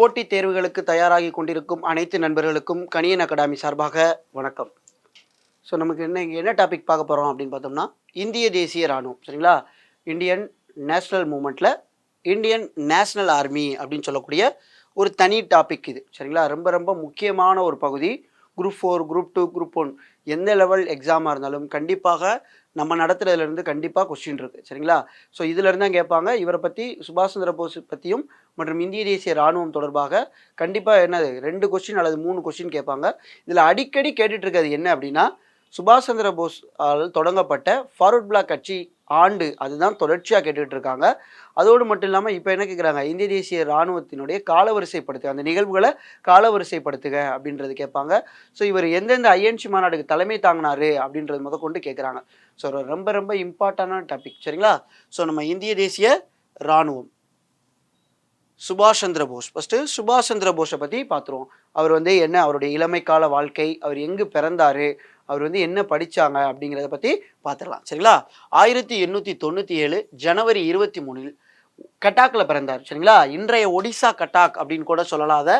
போட்டித் தேர்வுகளுக்கு தயாராகி கொண்டிருக்கும் அனைத்து நண்பர்களுக்கும் கணியன் அகாடமி சார்பாக வணக்கம். ஸோ நமக்கு என்ன என்ன டாபிக் பார்க்க போகிறோம் அப்படின்னு பார்த்தோம்னா இந்திய தேசிய ராணுவம் சரிங்களா? இந்தியன் நேஷ்னல் மூமெண்ட்டில் இந்தியன் நேஷ்னல் ஆர்மி அப்படின்னு சொல்லக்கூடிய ஒரு தனி டாபிக் இது சரிங்களா? ரொம்ப ரொம்ப முக்கியமான ஒரு பகுதி. Group four group two group one எந்த லெவல் எக்ஸாமாக இருந்தாலும் கண்டிப்பாக நம்ம நடத்துறதுலேருந்து கண்டிப்பாக கொஸ்டின் இருக்குது சரிங்களா? ஸோ இதுலேருந்து தான் கேட்பாங்க. இவரை பற்றி சுபாஷ் சந்திர போஸ் பற்றியும் மற்றும் இந்திய தேசிய ராணுவம் தொடர்பாக கண்டிப்பாக என்னது? ரெண்டு கொஸ்டின் அல்லது மூணு கொஸ்டின் கேட்பாங்க. இதில் அடிக்கடி கேட்டுட்ருக்கிறது என்ன அப்படின்னா சுபாஷ் சந்திர போஸ் ஆல் தொடங்கப்பட்ட ஃபார்வர்ட் பிளாக் கட்சி ஆண்டு அதுதான் தொடர்ச்சியாக கேட்டுக்கிட்டு இருக்காங்க. அதோடு மட்டும் இல்லாமல் இப்போ என்ன கேட்குறாங்க இந்திய தேசிய இராணுவத்தினுடைய காலவரிசைப்படுத்துக அந்த நிகழ்வுகளை காலவரிசைப்படுத்துக அப்படின்றது கேட்பாங்க. ஸோ இவர் எந்தெந்த ஐஎன்சி மாநாடுக்கு தலைமை தாங்கினாரு அப்படின்றது முத கொண்டு கேட்குறாங்க ஸோ ரொம்ப ரொம்ப இம்பார்ட்டண்டான டாபிக் சரிங்களா? ஸோ நம்ம இந்திய தேசிய இராணுவம். சுபாஷ் சந்திர போஸ். ஃபஸ்ட்டு சுபாஷ் சந்திர போஸை பற்றி பார்த்துருவோம் அவர் வந்து என்ன? அவருடைய இளமைக்கால வாழ்க்கை அவர் எங்கு பிறந்தார்? அவர் வந்து என்ன படித்தாங்க அப்படிங்கிறத பற்றி பார்த்துடலாம் சரிங்களா? ஆயிரத்தி எண்ணூற்றி தொண்ணூற்றி ஏழு ஜனவரி இருபத்தி மூணில் கட்டாக்கில் பிறந்தார். சரிங்களா? இன்றைய ஒடிசா கட்டாக் அப்படின்னு கூட சொல்லலாத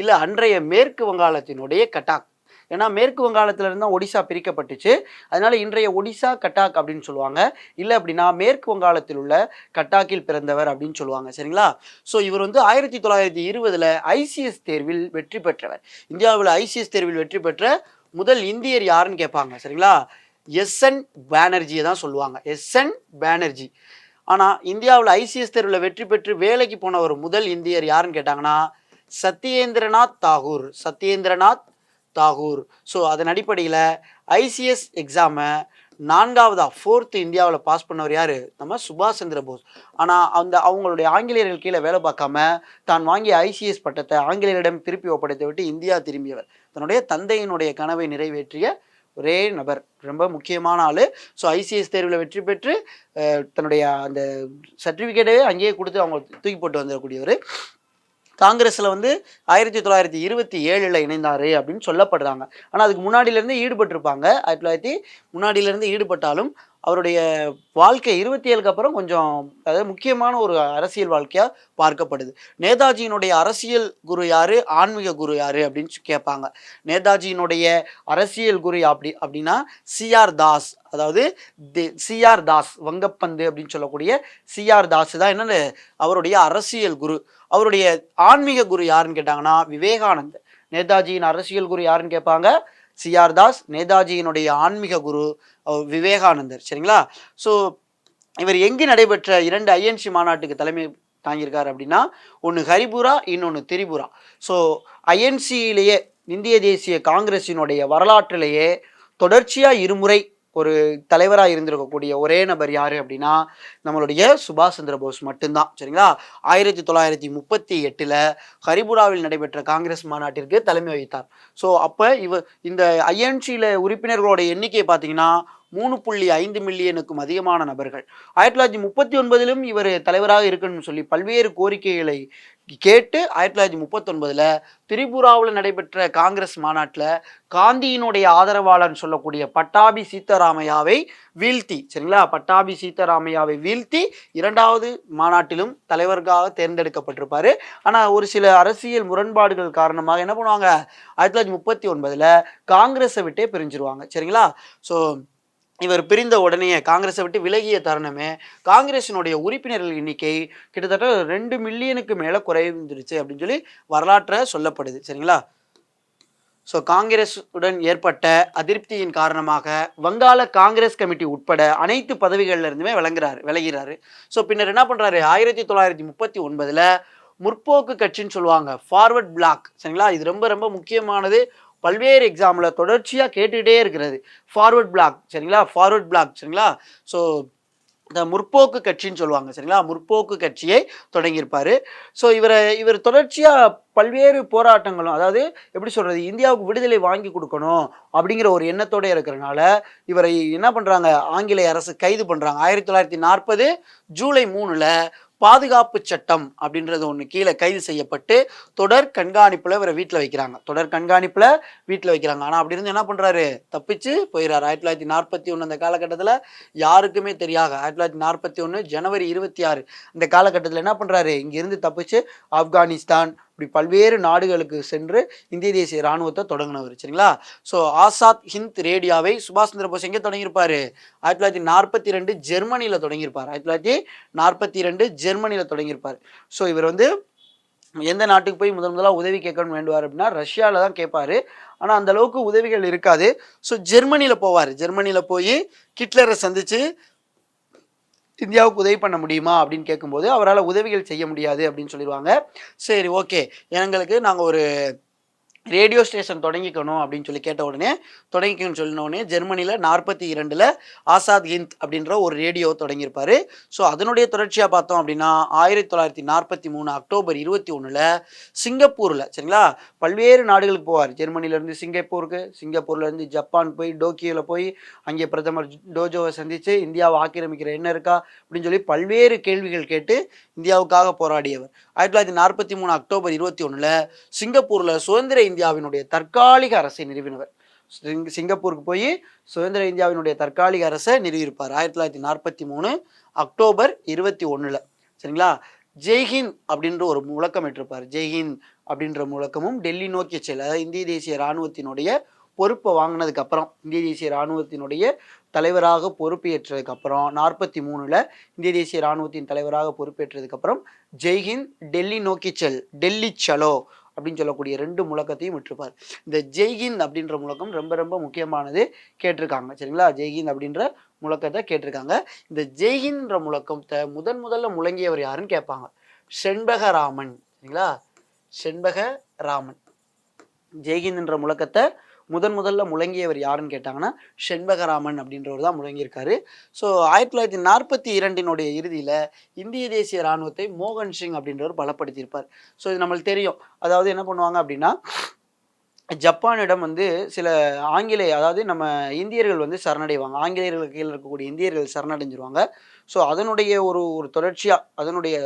இல்லை அன்றைய மேற்கு வங்காளத்தினுடைய கட்டாக். ஏன்னா மேற்கு வங்காளத்திலிருந்து தான் ஒடிசா பிரிக்கப்பட்டுச்சு. அதனால் இன்றைய ஒடிசா கட்டாக் அப்படின்னு சொல்லுவாங்க. இல்லை அப்படின்னா மேற்கு வங்காளத்தில் உள்ள கட்டாக்கில் பிறந்தவர் அப்படின்னு சொல்லுவாங்க. சரிங்களா? ஸோ இவர் வந்து ஆயிரத்தி தொள்ளாயிரத்தி இருபதில் ஐசிஎஸ் தேர்வில் வெற்றி பெற்றவர். இந்தியாவில் ஐசிஎஸ் தேர்வில் வெற்றி பெற்ற முதல் இந்தியர் யாருன்னு கேட்பாங்க சரிங்களா? எஸ்என் பேனர்ஜியை தான் சொல்லுவாங்க. எஸ்என் பேனர்ஜி ஆனால் இந்தியாவில் ஐசிஎஸ் தேர்வில் வெற்றி பெற்று வேலைக்கு போன ஒரு முதல் இந்தியர் யாருன்னு கேட்டாங்கன்னா சத்யேந்திரநாத் தாகூர். சத்யேந்திரநாத் தாகூர். ஸோ அதன் அடிப்படையில் ஐசிஎஸ் எக்ஸாமை நான்காவதா ஃபோர்த்து இந்தியாவில் பாஸ் பண்ணவர் யார்? நம்ம சுபாஷ் சந்திர போஸ். ஆனால் அந்த அவங்களுடைய ஆங்கிலேயர்கள் கீழே வேலை பார்க்காம தான் வாங்கிய ஐசிஎஸ் பட்டத்தை ஆங்கிலேயரிடம் திருப்பி ஒப்படைத்து விட்டு இந்தியா திரும்பியவர். தன்னுடைய தந்தையினுடைய கனவை நிறைவேற்றிய ஒரே நபர். ரொம்ப முக்கியமான ஆள். ஸோ ஐசிஎஸ் தேர்வில் வெற்றி பெற்று தன்னுடைய அந்த சர்டிஃபிகேட்டே அங்கேயே கொடுத்து அவங்க தூக்கி போட்டு வந்துடக்கூடியவர். காங்கிரஸில் வந்து ஆயிரத்தி தொள்ளாயிரத்தி இருபத்தி ஏழில் இணைந்தார் அப்படின்னு சொல்லப்படுறாங்க. ஆனால் அதுக்கு முன்னாடியிலேருந்து ஈடுபட்டிருப்பாங்க. ஆயிரத்தி தொள்ளாயிரத்தி முன்னாடியிலேருந்து ஈடுபட்டாலும் அவருடைய வாழ்க்கை இருபத்தி ஏழுக்கு அப்புறம் கொஞ்சம் அதாவது முக்கியமான ஒரு அரசியல் வாழ்க்கையாக பார்க்கப்படுது. நேதாஜியினுடைய அரசியல் குரு யார்? ஆன்மீக குரு யார்? அப்படின்னு கேட்பாங்க. நேதாஜியினுடைய அரசியல் குரு அப்படி அப்படின்னா சிஆர் தாஸ். அதாவது சிஆர் தாஸ் வங்கப்பந்து அப்படின்னு சொல்லக்கூடிய சிஆர் தாஸ் தான் என்னென்ன அவருடைய அரசியல் குரு. அவருடைய ஆன்மீக குரு யாருன்னு கேட்டாங்கன்னா விவேகானந்தர் நேதாஜியின் அரசியல் குரு யாருன்னு கேட்பாங்க? சிஆர் தாஸ் நேதாஜியினுடைய ஆன்மீக குரு விவேகானந்தர் சரிங்களா? ஸோ இவர் எங்கு நடைபெற்ற இரண்டு ஐஎன்சி மாநாட்டுக்கு தலைமை தாங்கியிருக்கார் அப்படின்னா ஒன்று ஹரிபுரா இன்னொன்று திரிபுரா. ஸோ ஐஎன்சியிலேயே இந்திய தேசிய காங்கிரஸினுடைய வரலாற்றிலேயே தொடர்ச்சியாக இருமுறை ஒரு தலைவராக இருந்திருக்கக்கூடிய ஒரே நபர் யார் அப்படின்னா நம்மளுடைய சுபாஷ் சந்திர போஸ் மட்டும்தான். சரிங்களா? ஆயிரத்தி தொள்ளாயிரத்தி முப்பத்தி எட்டில் ஹரிபுராவில் நடைபெற்ற காங்கிரஸ் மாநாட்டிற்கு தலைமை வகித்தார். ஸோ அப்போ இவ இந்த ஐஎன்சியில் உறுப்பினர்களோட எண்ணிக்கை பார்த்தீங்கன்னா மூணு புள்ளி ஐந்து மில்லியனுக்கும் அதிகமான நபர்கள். ஆயிரத்தி தொள்ளாயிரத்தி முப்பத்தி ஒன்பதிலும் இவர் தலைவராக இருக்கணும்னு சொல்லி பல்வேறு கோரிக்கைகளை கேட்டு ஆயிரத்தி தொள்ளாயிரத்தி முப்பத்தொன்பதில் திரிபுராவில் நடைபெற்ற காங்கிரஸ் மாநாட்டில் காந்தியினுடைய ஆதரவாளர்னு சொல்லக்கூடிய பட்டாபி சீத்தராமையாவை வீழ்த்தி சரிங்களா? பட்டாபி சீத்தராமையாவை வீழ்த்தி இரண்டாவது மாநாட்டிலும் தலைவர்களாக தேர்ந்தெடுக்கப்பட்டிருப்பார். ஆனால் ஒரு சில அரசியல் முரண்பாடுகள் காரணமாக என்ன பண்ணுவாங்க? ஆயிரத்தி தொள்ளாயிரத்தி முப்பத்தி ஒன்பதில் காங்கிரஸை விட்டே பிரிஞ்சிருவாங்க சரிங்களா? ஸோ இவர் பிரிந்த உடனே காங்கிரஸை விட்டு விலகிய தருணமே காங்கிரஸினுடைய உறுப்பினர்கள் எண்ணிக்கை கிட்டத்தட்ட ரெண்டு மில்லியனுக்கு மேலே குறைந்துருச்சு அப்படின்னு சொல்லி வரலாற்றை சொல்லப்படுது. சரிங்களா? ஸோ காங்கிரஸ் உடன் ஏற்பட்ட அதிருப்தியின் காரணமாக வங்காள காங்கிரஸ் கமிட்டி உட்பட அனைத்து பதவிகள்ல இருந்துமே விளங்குறாரு விலகிறாரு. ஸோ பின்னர் என்ன பண்ணுறாரு ஆயிரத்தி தொள்ளாயிரத்தி முப்பத்தி ஒன்பதில் முற்போக்கு கட்சின்னு சொல்லுவாங்க ஃபார்வர்ட் பிளாக் சரிங்களா? இது ரொம்ப ரொம்ப முக்கியமானது. பல்வேறு எக்ஸாமில் தொடர்ச்சியாக கேட்டுக்கிட்டே இருக்கிறது. ஃபார்வர்ட் பிளாக் சரிங்களா? ஃபார்வர்ட் பிளாக் சரிங்களா? ஸோ இந்த முற்போக்கு கட்சின்னு சொல்லுவாங்க சரிங்களா? முற்போக்கு கட்சியை தொடங்கியிருப்பார். ஸோ இவரை இவர் தொடர்ச்சியாக பல்வேறு போராட்டங்களும் அதாவது எப்படி சொல்கிறது இந்தியாவுக்கு விடுதலை வாங்கி கொடுக்கணும் அப்படிங்கிற ஒரு எண்ணத்தோடு இருக்கிறனால இவரை என்ன பண்ணுறாங்க ஆங்கிலேய அரசு கைது பண்ணுறாங்க ஆயிரத்தி தொள்ளாயிரத்தி நாற்பது ஜூலை மூணில் பாதுகாப்பு சட்டம் அப்படின்றது ஒன்று கீழே கைது செய்யப்பட்டு தொடர் கண்காணிப்பில் இவரை வீட்டில் வைக்கிறாங்க. தொடர் கண்காணிப்பில் வீட்டில் வைக்கிறாங்க. ஆனால் அப்படி இருந்து என்ன பண்ணுறாரு தப்பிச்சு போயிடறாரு ஆயிரத்தி தொள்ளாயிரத்தி நாற்பத்தி ஒன்று அந்த காலகட்டத்தில் யாருக்குமே தெரியாது ஆயிரத்தி தொள்ளாயிரத்தி நாற்பத்தி ஒன்று ஜனவரி இருபத்தி ஆறு இந்த காலகட்டத்தில் என்ன பண்ணுறாரு இங்கேருந்து தப்பிச்சு ஆப்கானிஸ்தான் இப்படி பல்வேறு நாடுகளுக்கு சென்று இந்திய தேசிய இராணுவத்தை தொடங்கினவர் சரிங்களா? ஸோ ஆசாத் ஹிந்த் ரேடியாவை சுபாஷ் சந்திர போஸ் எங்கே தொடங்கியிருப்பார்? ஆயிரத்தி தொள்ளாயிரத்தி நாற்பத்தி ரெண்டு ஜெர்மனியில் தொடங்கியிருப்பார். ஆயிரத்தி தொள்ளாயிரத்தி நாற்பத்தி ரெண்டு ஜெர்மனியில் தொடங்கியிருப்பார். ஸோ இவர் வந்து எந்த நாட்டுக்கு போய் முதல் முதலாக உதவி கேட்கணும் வேண்டுவார் அப்படின்னா ரஷ்யாவில் தான் கேட்பாரு. ஆனால் அந்த அளவுக்கு உதவிகள் இருக்காது. ஸோ ஜெர்மனியில் போவார். ஜெர்மனியில் போய் ஹிட்லரை சந்தித்து இந்தியாவுக்கு உதவி பண்ண முடியுமா அப்படின்னு கேட்கும்போது அவரால் உதவிகள் செய்ய முடியாது அப்படின்னு சொல்லிடுவாங்க. சரி ஓகே. எங்களுக்கு நாங்கள் ஒரு ரேடியோ ஸ்டேஷன் தொடங்கிக்கணும் அப்படின்னு சொல்லி கேட்ட உடனே தொடங்கிக்கணும்னு சொன்ன உடனே ஜெர்மனியில் நாற்பத்தி இரண்டில் ஆசாத் ஹிந்த் அப்படின்ற ஒரு ரேடியோ தொடங்கியிருப்பார். ஸோ அதனுடைய தொடர்ச்சியாக பார்த்தோம் அப்படின்னா ஆயிரத்தி தொள்ளாயிரத்தி நாற்பத்தி மூணு அக்டோபர் இருபத்தி ஒன்றில் சிங்கப்பூரில் சரிங்களா? பல்வேறு நாடுகளுக்கு போவார். ஜெர்மனிலேருந்து சிங்கப்பூருக்கு சிங்கப்பூர்லேருந்து ஜப்பான் போய் டோக்கியோவில் போய் அங்கே பிரதமர் டோஜோவை சந்தித்து இந்தியாவை ஆக்கிரமிக்கிற என்ன இருக்கா? அப்படின்னு சொல்லி பல்வேறு கேள்விகள் கேட்டு இந்தியாவுக்காக போராடியவர். ஆயிரத்தி தொள்ளாயிரத்தி நாற்பத்தி மூணு அக்டோபர் இருபத்தி ஒன்றில் சிங்கப்பூரில் சுதந்திர இந்தியாவினுடைய தற்காலிக அரசை நிறுவினவர். சிங் சிங்கப்பூருக்கு போய் சுதந்திர இந்தியாவினுடைய தற்காலிக அரசை நிறுவியிருப்பார். ஆயிரத்தி தொள்ளாயிரத்தி நாற்பத்தி மூணு அக்டோபர் இருபத்தி ஒன்றில் சரிங்களா? ஜெய்ஹிந்த் அப்படின்ற ஒரு முழக்கம் இட்டிருப்பார். ஜெய்ஹிந்த் அப்படின்ற முழக்கமும் டெல்லி நோக்கி செல்ல அதாவது இந்திய தேசிய இராணுவத்தினுடைய பொறுப்பை வாங்கினதுக்கு அப்புறம் இந்திய தேசிய இராணுவத்தினுடைய தலைவராக பொறுப்பேற்றதுக்கு அப்புறம் நாற்பத்தி மூணுல இந்திய தேசிய இராணுவத்தின் தலைவராக பொறுப்பேற்றதுக்கு அப்புறம் ஜெய்ஹிந்த் டெல்லி நோக்கி செல் டெல்லி சலோ அப்படின்னு சொல்லக்கூடிய ரெண்டு முழக்கத்தையும் விட்டுருப்பார். இந்த ஜெய்ஹிந்த் அப்படின்ற முழக்கம் ரொம்ப ரொம்ப முக்கியமானது கேட்டிருக்காங்க. சரிங்களா? ஜெய்ஹிந்த் அப்படின்ற முழக்கத்தை கேட்டிருக்காங்க. இந்த ஜெய்ஹிந்த்ன்ற முழக்கத்தை முதன் முதல்ல முழங்கியவர் யாருன்னு கேட்பாங்க. செண்பகராமன். சரிங்களா? செண்பகராமன். ஜெய்ஹிந்த்ன்ற முழக்கத்தை முதன் முதல்ல முழங்கியவர் யாருன்னு கேட்டாங்கன்னா செண்பகராமன் அப்படின்றவர் தான் முழங்கியிருக்காரு. ஸோ ஆயிரத்தி தொள்ளாயிரத்தி நாற்பத்தி இரண்டினுடைய இறுதியில் இந்திய தேசிய இராணுவத்தை மோகன் சிங் அப்படின்றவர் பலப்படுத்தியிருப்பார். ஸோ இது நம்மளுக்கு தெரியும். அதாவது என்ன பண்ணுவாங்க அப்படின்னா ஜப்பானிடம் வந்து சில ஆங்கிலேய அதாவது நம்ம இந்தியர்கள் வந்து சரணடைவாங்க. ஆங்கிலேயர்களுக்கு கீழே இருக்கக்கூடிய இந்தியர்கள் சரணடைஞ்சிருவாங்க. ஸோ அதனுடைய ஒரு ஒரு தொடர்ச்சியாக அதனுடைய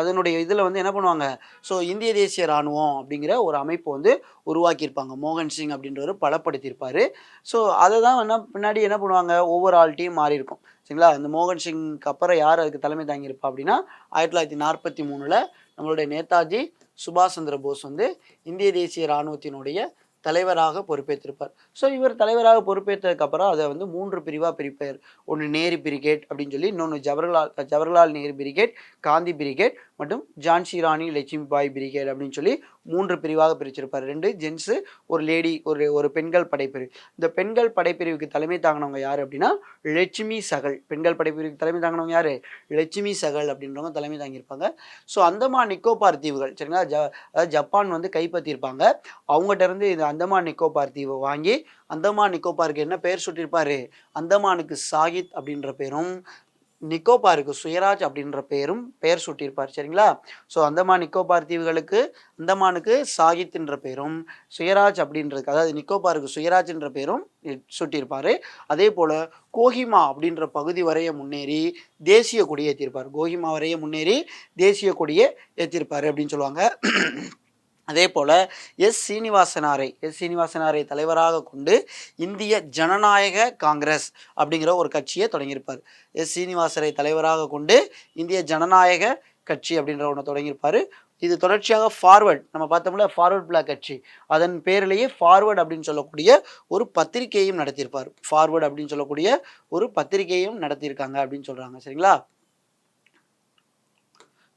அதனுடைய இதில் வந்து என்ன பண்ணுவாங்க? ஸோ இந்திய தேசிய இராணுவம் அப்படிங்கிற ஒரு அமைப்பு வந்து உருவாக்கியிருப்பாங்க. மோகன் சிங் அப்படின்றவர் பலப்படுத்தியிருப்பார். ஸோ அதை தான் என்ன பின்னாடி என்ன பண்ணுவாங்க? ஒவ்வொரு ஆள்கிட்டையும் மாறி இருக்கும் சரிங்களா? இந்த மோகன் சிங்க்கு அப்புறம் யார் அதுக்கு தலைமை தாங்கியிருப்பா அப்படின்னா ஆயிரத்தி தொள்ளாயிரத்தி நாற்பத்தி மூணில் நம்மளுடைய நேதாஜி சுபாஷ் சந்திர போஸ் வந்து இந்திய தேசிய இராணுவத்தினுடைய தலைவராக பொறுப்பேற்றிருப்பார். ஸோ இவர் தலைவராக பொறுப்பேற்றதுக்கப்புறம் அதை வந்து மூன்று பிரிவாக பிரிப்பார். ஒன்று நேரு பிரிகேட் அப்படின்னு சொல்லி இன்னொன்று ஜவஹர்லால் ஜவஹர்லால் நேரு பிரிகேட் காந்தி பிரிகேட் மற்றும் ஜான்சி ராணி லட்சுமிபாய் பிரிகேட் அப்படின்னு சொல்லி மூன்று பிரிவாக பிரிச்சிருப்பார். ரெண்டு ஜென்ஸு ஒரு லேடி ஒரு ஒரு பெண்கள் படைப்பிரிவு. இந்த பெண்கள் படைப்பிரிவுக்கு தலைமை தாங்கினவங்க யார் அப்படின்னா லட்சுமி சகல். பெண்கள் படைப்பிரிவுக்கு தலைமை தாங்கினவங்க யார்? லட்சுமி சகல் அப்படின்றவங்க தலைமை தாங்கியிருப்பாங்க. ஸோ அந்தமான் நிக்கோபார் தீவுகள் சரிங்களா? ஜ அதாவது ஜப்பான் வந்து கைப்பற்றியிருப்பாங்க. அவங்ககிட்ட இருந்து இந்த அந்தமான் நிக்கோபார் தீவை வாங்கி அந்தமான் நிக்கோபாருக்கு என்ன பெயர் சூட்டியிருப்பாரு? அந்தமானுக்கு சாகித் அப்படின்ற பேரும் நிக்கோபாருக்கு சுயராஜ் அப்படின்ற பெயரும் பெயர் சூட்டியிருப்பார் சரிங்களா? ஸோ அந்தமான் நிக்கோபார் தீவுகளுக்கு அந்தமானுக்கு சாகித்ன்ற பேரும் சுயராஜ் அப்படின்றதுக்கு அதாவது நிக்கோபாருக்கு சுயராஜ்ன்ற பேரும் சுட்டியிருப்பார். அதே போல் கோஹிமா அப்படின்ற பகுதி வரைய முன்னேறி தேசிய கொடியை ஏற்றிருப்பார் கோஹிமா வரைய முன்னேறி தேசிய கொடியை ஏற்றிருப்பார் அப்படின்னு சொல்லுவாங்க. அதே போல் எஸ் சீனிவாசனாரை எஸ் சீனிவாசனாரை தலைவராக கொண்டு இந்திய ஜனநாயக காங்கிரஸ் அப்படிங்கிற ஒரு கட்சியை தொடங்கியிருப்பார். எஸ் சீனிவாசரை தலைவராக கொண்டு இந்திய ஜனநாயக கட்சி அப்படின்ற ஒன்று தொடங்கியிருப்பார். இது தொடர்ச்சியாக ஃபார்வர்ட் நம்ம பார்த்தோம்ல ஃபார்வர்ட் பிளாக் கட்சி. அதன் பேரிலேயே ஃபார்வர்ட் அப்படின்னு சொல்லக்கூடிய ஒரு பத்திரிகையும் நடத்தியிருப்பார். ஃபார்வர்ட் அப்படின்னு சொல்லக்கூடிய ஒரு பத்திரிகையும் நடத்தியிருக்காங்க அப்படின்னு சொல்கிறாங்க சரிங்களா?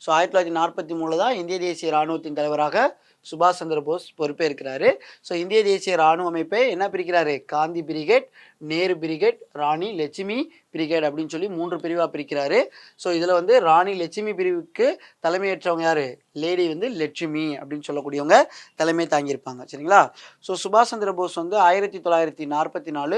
ஸோ ஆயிரத்தி தொள்ளாயிரத்தி நாற்பத்தி மூணில் தான் இந்திய தேசிய இராணுவத்தின் தலைவராக சுபாஷ் சந்திர போஸ் பொறுப்பேற்கிறாரு. ஸோ இந்திய தேசிய இராணுவ அமைப்பை என்ன பிரிக்கிறாரு? Gandhi brigade Nehru brigade Rani Lakshmi brigade அப்படின்னு சொல்லி மூன்று பிரிவாக பிரிக்கிறாரு. ஸோ இதில் வந்து ராணி லட்சுமி பிரிவுக்கு தலைமையேற்றவங்க யார்? லேடி வந்து லட்சுமி அப்படின்னு சொல்லக்கூடியவங்க தலைமை தாங்கியிருப்பாங்க. சரிங்களா? ஸோ சுபாஷ் சந்திர போஸ் வந்து ஆயிரத்தி தொள்ளாயிரத்தி நாற்பத்தி நாலு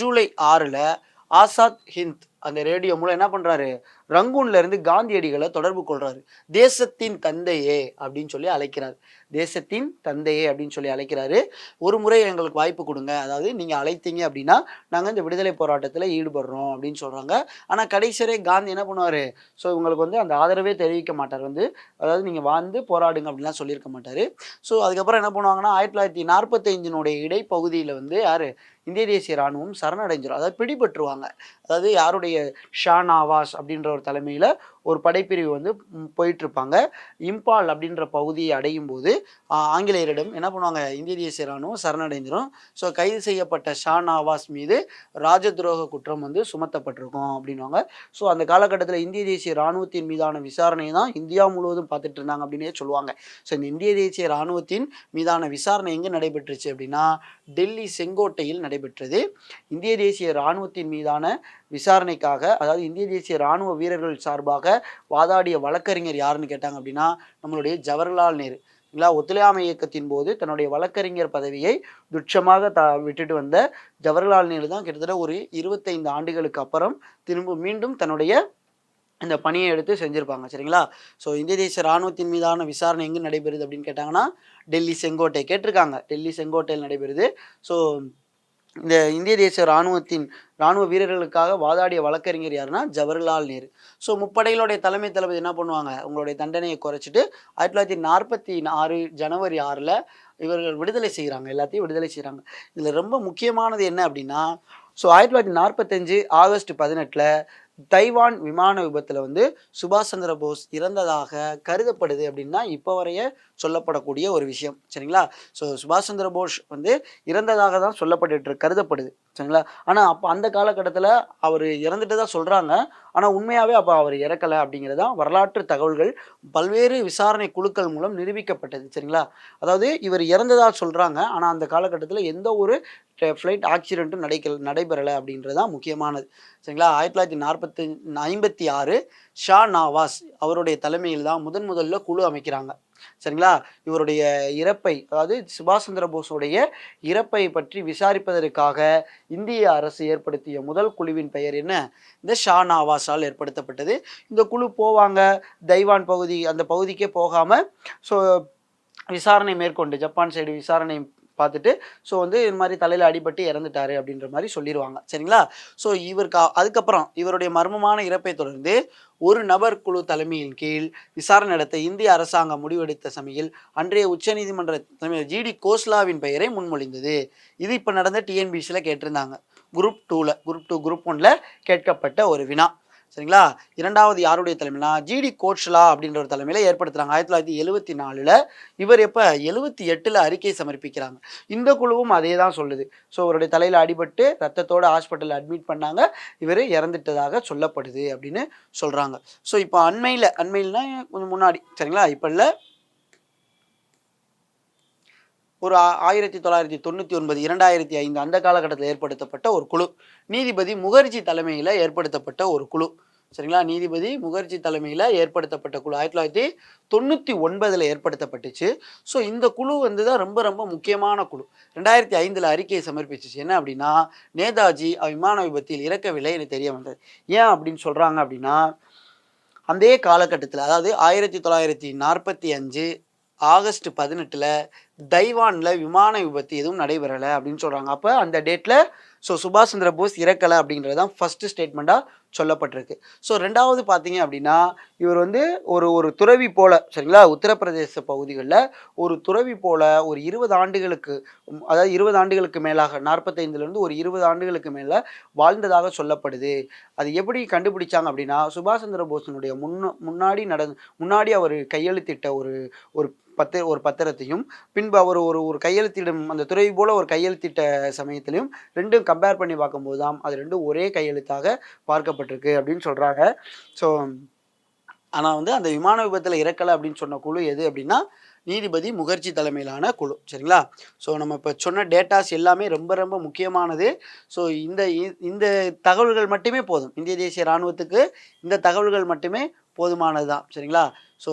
ஜூலை ஆறில் ஆசாத் ஹிந்த் அந்த ரேடியோ மூலம் என்ன பண்ணுறாரு ரங்கூன்ல இருந்து காந்தியடிகளை தொடர்பு கொள்றாரு. தேசத்தின் தந்தையே அப்படின்னு சொல்லி அழைக்கிறார். தேசத்தின் தந்தையே அப்படின்னு சொல்லி அழைக்கிறாரு. ஒரு முறை எங்களுக்கு வாய்ப்பு கொடுங்க. அதாவது நீங்கள் அழைத்தீங்க அப்படின்னா நாங்கள் இந்த விடுதலை போராட்டத்தில் ஈடுபடுறோம் அப்படின்னு சொல்கிறாங்க ஆனால் கடைசியரே காந்தி என்ன பண்ணுவார்? ஸோ இவங்களுக்கு வந்து அந்த ஆதரவே தெரிவிக்க மாட்டார். வந்து அதாவது நீங்கள் வாழ்ந்து போராடுங்க அப்படின்லாம் சொல்லியிருக்க மாட்டார். ஸோ அதுக்கப்புறம் என்ன பண்ணுவாங்கன்னா ஆயிரத்தி தொள்ளாயிரத்தி நாற்பத்தைஞ்சினுடைய இடைப்பகுதியில் வந்து யார்? இந்திய தேசிய இராணுவம் சரணடைஞ்சிரும். அதாவது பிடிபட்டுருவாங்க. அதாவது யாருடைய நம்மளுடைய ஷா நவாஸ் அப்படின்ற ஒரு தலைமையில் ஒரு படைப்பிரிவு வந்து போயிட்டுருப்பாங்க. இம்பால் அப்படின்ற பகுதியை அடையும் போது ஆங்கிலேயரிடம் என்ன பண்ணுவாங்க? இந்திய தேசிய ராணுவம் சரணடைந்துடும் ஸோ கைது செய்யப்பட்ட ஷா நவாஸ் மீது ராஜதுரோக குற்றம் வந்து சுமத்தப்பட்டிருக்கும் அப்படின்வாங்க ஸோ அந்த காலகட்டத்தில் இந்திய தேசிய ராணுவத்தின் மீதான விசாரணை தான் இந்தியா முழுவதும் பார்த்துட்டு இருந்தாங்க அப்படின்னே சொல்லுவாங்க. ஸோ இந்த இந்திய தேசிய ராணுவத்தின் மீதான விசாரணை எங்கே நடைபெற்றுச்சு அப்படின்னா டெல்லி செங்கோட்டையில் நடைபெற்றது. இந்திய தேசிய ராணுவத்தின் மீதான விசாரணைக்காக அதாவது இந்திய தேசிய ராணுவ வீரர்கள் சார்பாக வாதாடிய வழக்கறிஞர் யாருன்னு கேட்டாங்க அப்படின்னா நம்மளுடைய ஜவஹர்லால் நேரு. இல்லா ஒத்துழையாமை இயக்கத்தின் போது தன்னுடைய வழக்கறிஞர் பதவியை துட்சமாக த விட்டுட்டு வந்த ஜவஹர்லால் நேரு தான் கிட்டத்தட்ட ஒரு இருபத்தைந்து ஆண்டுகளுக்கு அப்புறம் திரும்ப மீண்டும் தன்னுடைய இந்த பணியை எடுத்து செஞ்சுருப்பாங்க சரிங்களா? ஸோ இந்திய தேசிய ராணுவத்தின் மீதான விசாரணை எங்கே நடைபெறுது அப்படின்னு கேட்டாங்கன்னா டெல்லி செங்கோட்டை கேட்டிருக்காங்க. டெல்லி செங்கோட்டையில் நடைபெறுது. ஸோ இந்த இந்திய தேசிய ராணுவத்தின் ராணுவ வீரர்களுக்காக வாதாடிய வழக்கறிஞர் யாருன்னா ஜவஹர்லால் நேரு. ஸோ முப்படைகளுடைய தலைமை தளபதி என்ன பண்ணுவாங்க? உங்களுடைய தண்டனையை குறைச்சிட்டு ஆயிரத்தி தொள்ளாயிரத்தி நாற்பத்தி ஆறு ஜனவரி ஆறில் இவர்கள் விடுதலை செய்கிறாங்க எல்லாத்தையும் விடுதலை செய்கிறாங்க இதில் ரொம்ப முக்கியமானது என்ன அப்படின்னா ஸோ ஆயிரத்தி தொள்ளாயிரத்தி நாற்பத்தஞ்சு ஆகஸ்ட் பதினெட்டில் தைவான் விமான விபத்தில் வந்து சுபாஷ் சந்திர போஸ் இறந்ததாக கருதப்படுது அப்படின்னா இப்போ வரைய சொல்லப்படக்கூடிய ஒரு விஷயம். சரிங்களா? ஸோ சுபாஷ் சந்திர போஸ் வந்து இறந்ததாக தான் சொல்லப்பட்டு கருதப்படுது. சரிங்களா? ஆனால் அப்போ அந்த காலகட்டத்தில் அவர் இறந்துட்டு தான் சொல்கிறாங்க ஆனால் உண்மையாகவே அப்போ அவர் இறக்கலை அப்படிங்கிறதான் வரலாற்று தகவல்கள் பல்வேறு விசாரணை குழுக்கள் மூலம் நிரூபிக்கப்பட்டது சரிங்களா? அதாவது இவர் இறந்ததா சொல்கிறாங்க ஆனால் அந்த காலகட்டத்தில் எந்த ஒரு ஃப்ளைட் ஆக்சிடென்ட்டும் நடைக்க நடைபெறலை அப்படின்றது தான் முக்கியமானது சரிங்களா? ஆயிரத்தி தொள்ளாயிரத்தி நாற்பத்தி ஐம்பத்தி ஆறு ஷா நவாஸ் அவருடைய தலைமையில் தான் முதன் முதல்ல குழு அமைக்கிறாங்க. சரிங்களா? இவருடைய இறப்பை அதாவது சுபாஷ் சந்திர போஸுடைய இறப்பை பற்றி விசாரிப்பதற்காக இந்திய அரசு ஏற்படுத்திய முதல் குழுவின் பெயர் என்ன? இந்த ஷா நவாஸால் ஏற்படுத்தப்பட்டது. இந்த குழு போவாங்க. தைவான் பகுதி அந்த பகுதிக்கே போகாமல் ஸோ விசாரணை மேற்கொண்டு ஜப்பான் சைடு விசாரணை பார்த்துட்டு ஸோ வந்து இது மாதிரி தலையில் அடிபட்டு இறந்துட்டாரு அப்படின்ற மாதிரி சொல்லிடுவாங்க சரிங்களா? ஸோ இவருக்கு அதுக்கப்புறம் இவருடைய மர்மமான இறப்பை தொடர்ந்து ஒரு நபர் குழு தலைமையின் கீழ் விசாரணை நடத்த இந்திய அரசாங்கம் முடிவெடுத்த சமையில் அன்றைய உச்சநீதிமன்ற தலைமையில் ஜிடி கோஸ்லாவின் பெயரை முன்மொழிந்தது. இது இப்போ நடந்த டிஎன்பிசியில் கேட்டிருந்தாங்க. குரூப் டூவில் குரூப் டூ குரூப் ஒன்ல கேட்கப்பட்ட ஒரு வினா. சரிங்களா? இரண்டாவது யாருடைய தலைமைனா ஜிடி கோட்ஸ்லா அப்படின்ற ஒரு தலைமையில் ஏற்படுத்துகிறாங்க ஆயிரத்தி தொள்ளாயிரத்தி எழுபத்தி நாலில் இவர் எப்போ எழுபத்தி எட்டில் அறிக்கை சமர்ப்பிக்கிறாங்க. இந்த குழுவும் அதே தான் சொல்லுது. ஸோ அவருடைய தலையில் அடிபட்டு ரத்தத்தோட ஹாஸ்பிட்டலில் அட்மிட் பண்ணாங்க. இவர் இறந்துட்டதாக சொல்லப்படுது அப்படின்னு சொல்கிறாங்க ஸோ இப்போ அண்மையில் அண்மையில்னா கொஞ்சம் முன்னாடி சரிங்களா? இப்போ இல்லை ஒரு ஆயிரத்தி தொள்ளாயிரத்தி தொண்ணூற்றி ஒன்பது இரண்டாயிரத்தி ஐந்து அந்த காலகட்டத்தில் ஏற்படுத்தப்பட்ட ஒரு குழு. நீதிபதி முகர்ஜி தலைமையில் ஏற்படுத்தப்பட்ட ஒரு குழு. சரிங்களா? நீதிபதி முகர்ஜி தலைமையில் ஏற்படுத்தப்பட்ட குழு. ஆயிரத்தி தொள்ளாயிரத்தி தொண்ணூற்றி ஒன்பதில் ஏற்படுத்தப்பட்டுச்சு. ஸோ இந்த குழு வந்து தான் ரொம்ப ரொம்ப முக்கியமான குழு. ரெண்டாயிரத்தி ஐந்தில் அறிக்கையை சமர்ப்பிச்சிச்சு. என்ன அப்படின்னா நேதாஜி விமான விபத்தில் இறக்கவில்லை எனக்கு தெரிய வந்தது. ஏன் அப்படின்னு சொல்கிறாங்க அப்படின்னா அந்தே காலகட்டத்தில் அதாவது ஆயிரத்தி தொள்ளாயிரத்தி நாற்பத்தி அஞ்சு ஆகஸ்ட் பதினெட்டில் தைவானில் விமான விபத்து எதுவும் நடைபெறலை அப்படின்னு சொல்கிறாங்க அப்போ அந்த டேட்டில் ஸோ சுபாஷ் சந்திர போஸ் இறக்கலை அப்படின்றது தான் ஃபஸ்ட்டு ஸ்டேட்மெண்ட்டாக சொல்லப்பட்டிருக்கு. ஸோ ரெண்டாவது பார்த்தீங்க அப்படின்னா இவர் வந்து ஒரு ஒரு துறவி போல சரிங்களா? உத்தரப்பிரதேச பகுதிகளில் ஒரு துறவி போல ஒரு இருபது ஆண்டுகளுக்கு அதாவது இருபது ஆண்டுகளுக்கு மேலாக நாற்பத்தைந்துலேருந்து ஒரு இருபது ஆண்டுகளுக்கு மேலே வாழ்ந்ததாக சொல்லப்படுது. அது எப்படி கண்டுபிடிச்சாங்க அப்படின்னா சுபாஷ் சந்திர போஸினுடைய முன்ன முன்னாடி நடந் முன்னாடி அவர் கையெழுத்திட்ட ஒரு ஒரு பத்து ஒரு பத்திரத்தையும் பின்பு அவர் ஒரு ஒரு கையெழுத்திடும் அந்த துறை போல ஒரு கையெழுத்திட்ட சமயத்திலையும் ரெண்டும் கம்பேர் பண்ணி பார்க்கும்போது தான் அது ரெண்டும் ஒரே கையெழுத்தாக பார்க்கப்பட்டிருக்கு அப்படின்னு சொல்கிறாங்க ஸோ ஆனால் வந்து அந்த விமான விபத்தில் இறக்கலை அப்படின்னு சொன்ன குழு எது அப்படின்னா நீதிபதி முகர்ஜி தலைமையிலான குழு சரிங்களா? ஸோ நம்ம இப்போ சொன்ன டேட்டாஸ் எல்லாமே ரொம்ப ரொம்ப முக்கியமானது. ஸோ இந்த இ- இந்த தகவல்கள் மட்டுமே போதும். இந்திய தேசிய இராணுவத்துக்கு இந்த தகவல்கள் மட்டுமே போதுமானது தான் சரிங்களா? ஸோ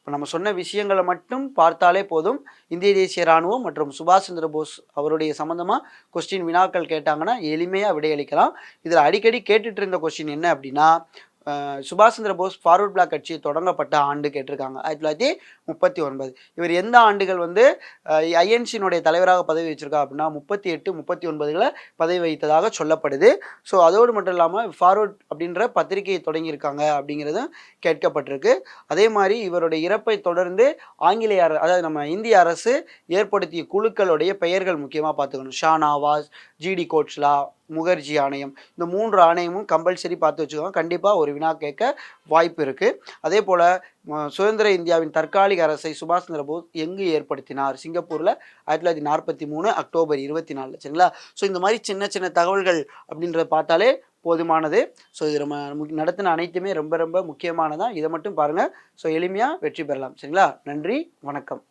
இப்போ நம்ம சொன்ன விஷயங்களை மட்டும் பார்த்தாலே போதும். இந்திய தேசிய இராணுவம் மற்றும் சுபாஷ் சந்திர போஸ் அவருடைய சம்மந்தமாக கொஸ்டின் வினாக்கள் கேட்டாங்கன்னா எளிமையாக விடையளிக்கலாம். இதில் அடிக்கடி கேட்டுட்டு இருந்த கொஸ்டின் என்ன அப்படின்னா சுபாஷ் சந்திர போஸ் ஃபார்வர்ட் பிளாக் கட்சி தொடங்கப்பட்ட ஆண்டு கேட்டிருக்காங்க. ஆயிரத்தி தொள்ளாயிரத்தி முப்பத்தி ஒன்பது. இவர் எந்த ஆண்டுகள் வந்து ஐஎன்சியினுடைய தலைவராக பதவி வச்சிருக்கா அப்படின்னா முப்பத்தி எட்டு முப்பத்தி ஒன்பதுல பதவி வைத்ததாக சொல்லப்படுது. ஸோ அதோடு மட்டும் இல்லாமல் ஃபார்வர்ட் அப்படின்ற பத்திரிகையை தொடங்கியிருக்காங்க அப்படிங்கிறதும் கேட்கப்பட்டிருக்கு. அதே மாதிரி இவருடைய இறப்பை தொடர்ந்து ஆங்கிலேய அர- அதாவது நம்ம இந்திய அரசு ஏற்படுத்திய குழுக்களுடைய பெயர்கள் முக்கியமாக பார்த்துக்கணும். ஷா நவாஸ் ஜிடி கோட்ஸ்லா முகர்ஜி ஆணையம் இந்த மூன்று ஆணையமும் கம்பல்சரி பார்த்து வச்சுக்கோங்க. கண்டிப்பாக ஒரு வினா கேட்க வாய்ப்பு இருக்குது அதே போல் சுதந்திர இந்தியாவின் தற்காலிக அரசை சுபாஷ் சந்திர போஸ் எங்கு ஏற்படுத்தினார்? சிங்கப்பூரில் ஆயிரத்தி தொள்ளாயிரத்தி நாற்பத்தி மூணு அக்டோபர் இருபத்தி நாலு சரிங்களா? ஸோ இந்த மாதிரி சின்ன சின்ன தகவல்கள் அப்படின்றத பார்த்தாலே போதுமானது. ஸோ இது நம்ம நடத்தின அனைத்துமே ரொம்ப ரொம்ப முக்கியமானதான் இதை மட்டும் பாருங்கள் ஸோ எளிமையாக வெற்றி பெறலாம் சரிங்களா? நன்றி வணக்கம்.